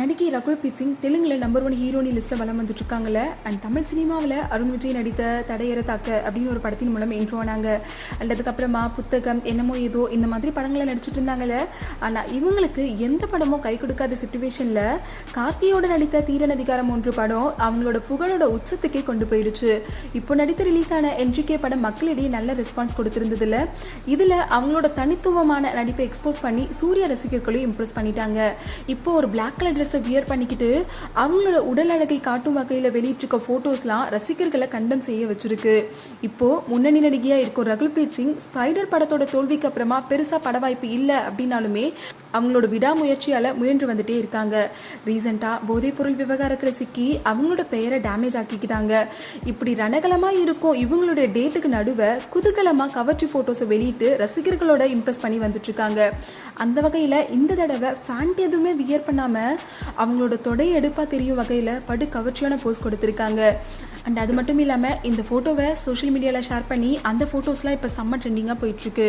நடிகை ரகுல் சிங் தெலுங்குல number one ஹீரோனி லிஸ்ட்ல வளம் வந்துட்டு இருக்காங்கல்ல அண்ட் தமிழ் சினிமாவில் அருண் விஜய் நடித்த தடையற தாக்க அப்படின்னு ஒரு படத்தின் மூலம் இன்ட்ரோ ஆனாங்க. அண்ட் அதுக்கப்புறமா புத்தகம் என்னமோ ஏதோ இந்த மாதிரி படங்களை நடிச்சிட்டு இருந்தாங்கல்ல. ஆனால் இவங்களுக்கு எந்த படமும் கை கொடுக்காத சுச்சுவேஷனில் கார்த்தியோட நடித்த தீரன் அதிகாரம் ஒன்று படம் அவங்களோட புகழோட உச்சத்துக்கே கொண்டு போயிடுச்சு. இப்போ நடித்து ரிலீஸ் ஆன என்ஜிகே படம் மக்களிடையே நல்ல ரெஸ்பான்ஸ் கொடுத்திருந்ததுல இதில் அவங்களோட தனித்துவமான நடிப்பை எக்ஸ்போஸ் பண்ணி சூர்யா ரசிகர்களையும் இம்ப்ரெஸ் பண்ணிட்டாங்க. இப்போ ஒரு பிளாக் கலர் ட்ரெஸ்ஸை வியர் பண்ணிக்கிட்டு அவங்களோட உடல் அழகை காட்டும் வகையில் வெளியிட்டிருக்க ஃபோட்டோஸ்லாம் ரசிகர்களை கண்டம் செய்ய வச்சிருக்கு. இப்போ முன்னணி நடிகையா இருக்கும் ரகுல்பிரீத் சிங் ஸ்பைடர் படத்தோட தோல்விக்கு அப்புறமா பெருசா பட வாய்ப்பு இல்லை அப்படின்னாலுமே அவங்களோட விடாமுயற்சியால் முயன்று வந்துட்டே இருக்காங்க. ரீசெண்டாக போதைப்பொருள் விவகாரத்தில் சிக்கி அவங்களோட பெயரை டேமேஜ் ஆக்கிக்கிட்டாங்க. இப்படி ரணகலமாக இருக்கும் இவங்களுடைய டேட்டுக்கு நடுவே குதூகலமா கவர்ச்சி ஃபோட்டோஸை வெளியிட்டு ரசிகர்களோட இம்ப்ரெஸ் பண்ணி வந்துட்டுருக்காங்க. அந்த வகையில் இந்த தடவை ஃபேண்ட் எதுவுமே வியர் பண்ணாமல் அவங்களோட தொடை எடுப்பாக தெரியும் வகையில் படு கவர்ச்சியான போஸ் கொடுத்துருக்காங்க. அண்ட் அது மட்டும் இல்லாமல் இந்த ஃபோட்டோவை சோஷியல் மீடியாவில் ஷேர் பண்ணி அந்த ஃபோட்டோஸ்லாம் இப்போ செம்ம ட்ரெண்டிங்காக போயிட்டுருக்கு.